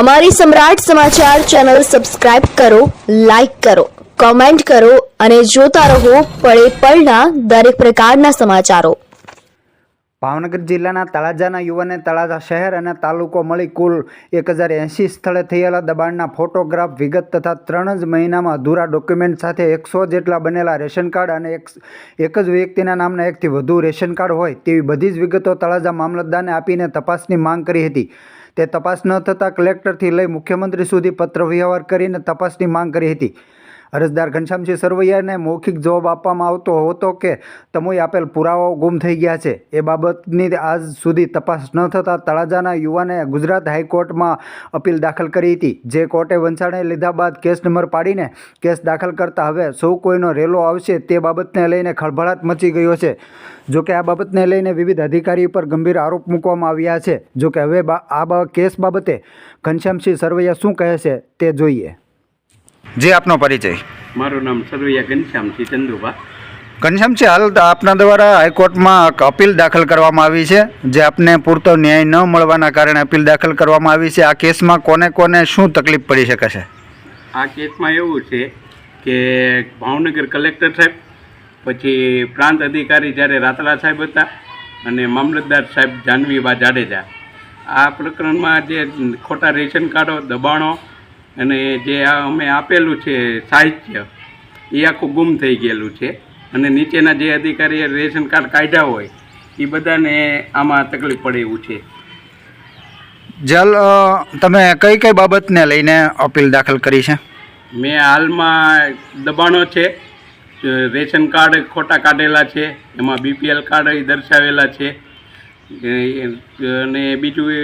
અમારી Samrat Samachar channel subscribe કરો, like કરો, કોમેન્ટ કરો અને જોતા રહો પળે પળના દરેક પ્રકારના સમાચારો. ભાવનગર જિલ્લાના તળાજાના યુવાને તળાજા શહેર અને તાલુકો મળી કુલ એક હજાર એંશી સ્થળે થયેલા દબાણના ફોટોગ્રાફ વિગત તથા ત્રણ જ મહિનામાં અધૂરા ડોક્યુમેન્ટ સાથે એકસો જેટલા બનેલા રેશન કાર્ડ અને એક એક જ વ્યક્તિના નામના એકથી વધુ રેશન કાર્ડ હોય તેવી બધી જ વિગતો તળાજા મામલતદારને આપીને તપાસની માંગ કરી હતી. તે તપાસ ન થતાં કલેક્ટરથી લઈ મુખ્યમંત્રી સુધી પત્ર વ્યવહાર કરીને તપાસની માંગ કરી હતી. અરજદાર ઘનશ્યામસિંહ સરવૈયાને મૌખિક જવાબ આપવામાં આવતો હતો કે તમોએ આપેલ પુરાવાઓ ગુમ થઈ ગયા છે. એ બાબતની આજ સુધી તપાસ ન થતાં તળાજાના યુવાને ગુજરાત હાઈકોર્ટમાં અપીલ દાખલ કરી હતી. જે કોર્ટે વંચાણે લીધા બાદ કેસ નંબર પાડીને કેસ દાખલ કરતા હવે સૌ કોઈનો રેલો આવશે તે બાબતને લઈને ખળભળાટ મચી ગયો છે. જોકે આ બાબતને લઈને વિવિધ અધિકારી પર ગંભીર આરોપ મૂકવામાં આવ્યા છે. જોકે હવે આ કેસ બાબતે ઘનશ્યામસિંહ સરવૈયા શું કહે છે તે જોઈએ. જે આપનો પરિચય. મારું નામ સરવૈયા ઘનશ્યામસિંહ ચંદુભા. ઘનશ્યામસિંહ હાલ આપના દ્વારા હાઈકોર્ટમાં એક અપીલ દાખલ કરવામાં આવી છે જે આપને પૂરતો ન્યાય ન મળવાના કારણે અપીલ દાખલ કરવામાં આવી છે. આ કેસમાં કોને કોને શું તકલીફ પડી શકે છે? આ કેસમાં એવું છે કે ભાવનગર કલેક્ટર સાહેબ પછી પ્રાંત અધિકારી જ્યારે રાતલા સાહેબ હતા અને મામલતદાર સાહેબ જાનવીબા જાડેજા. આ પ્રકરણમાં જે ખોટા રેશન કાર્ડો દબાણો અને જે આ અમે આપેલું છે સાહિત્ય એ આખું ગુમ થઈ ગયેલું છે. અને નીચેના જે અધિકારીએ રેશન કાર્ડ કાઢ્યા હોય એ બધાને આમાં તકલીફ પડે એવું છે. જલ તમે કઈ કઈ બાબતને લઈને અપીલ દાખલ કરી છે? મેં હાલમાં દબાણો છે રેશન કાર્ડ ખોટા કાઢેલા છે એમાં બીપીએલ કાર્ડ દર્શાવેલા છે અને બીજું એ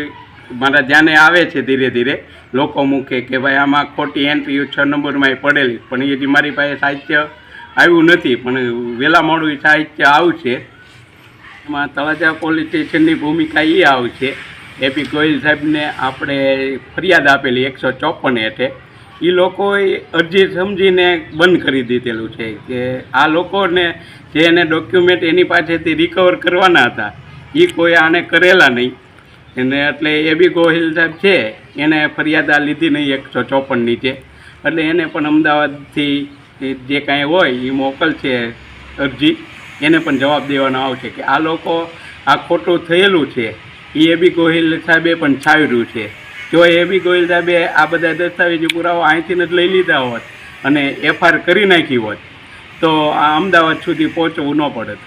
મારા ધ્યાને આવે છે ધીરે ધીરે. લોકો મૂકે કે ભાઈ, આમાં ખોટી એન્ટ્રી છ નંબરમાં પડેલી. પણ એ મારી પાસે સાહિત્ય આવ્યું નથી. પણ વહેલા મોડું સાહિત્ય આવશે. એમાં તળાજા પોલીસ સ્ટેશનની ભૂમિકા એ આવશે. એપી ગોયલ સાહેબને આપણે ફરિયાદ આપેલી એકસો ચોપન હેઠે. એ લોકોએ અરજી સમજીને બંધ કરી દીધેલું છે કે આ લોકોને જે એને ડોક્યુમેન્ટ એની પાસેથી રિકવર કરવાના હતા એ કોઈ આને કરેલા નહીં. એને એટલે એ બી ગોહિલ સાહેબ છે, એને ફરિયાદ આ લીધી નહીં એકસો ચોપન નીચે એટલે એને પણ અમદાવાદથી જે કાંઈ હોય એ મોકલશે અરજી, એને પણ જવાબ દેવાનો આવશે કે આ લોકો આ ખોટું થયેલું છે એ બી ગોહિલ સાહેબે પણ છાવ્યું છે. જો એ બી ગોહિલ સાહેબે આ બધા દસ્તાવેજી પુરાવા અહીંથી જ લઈ લીધા હોત અને એફઆઈઆર કરી નાખી હોત, તો આ અમદાવાદ સુધી પહોંચવું ન પડત.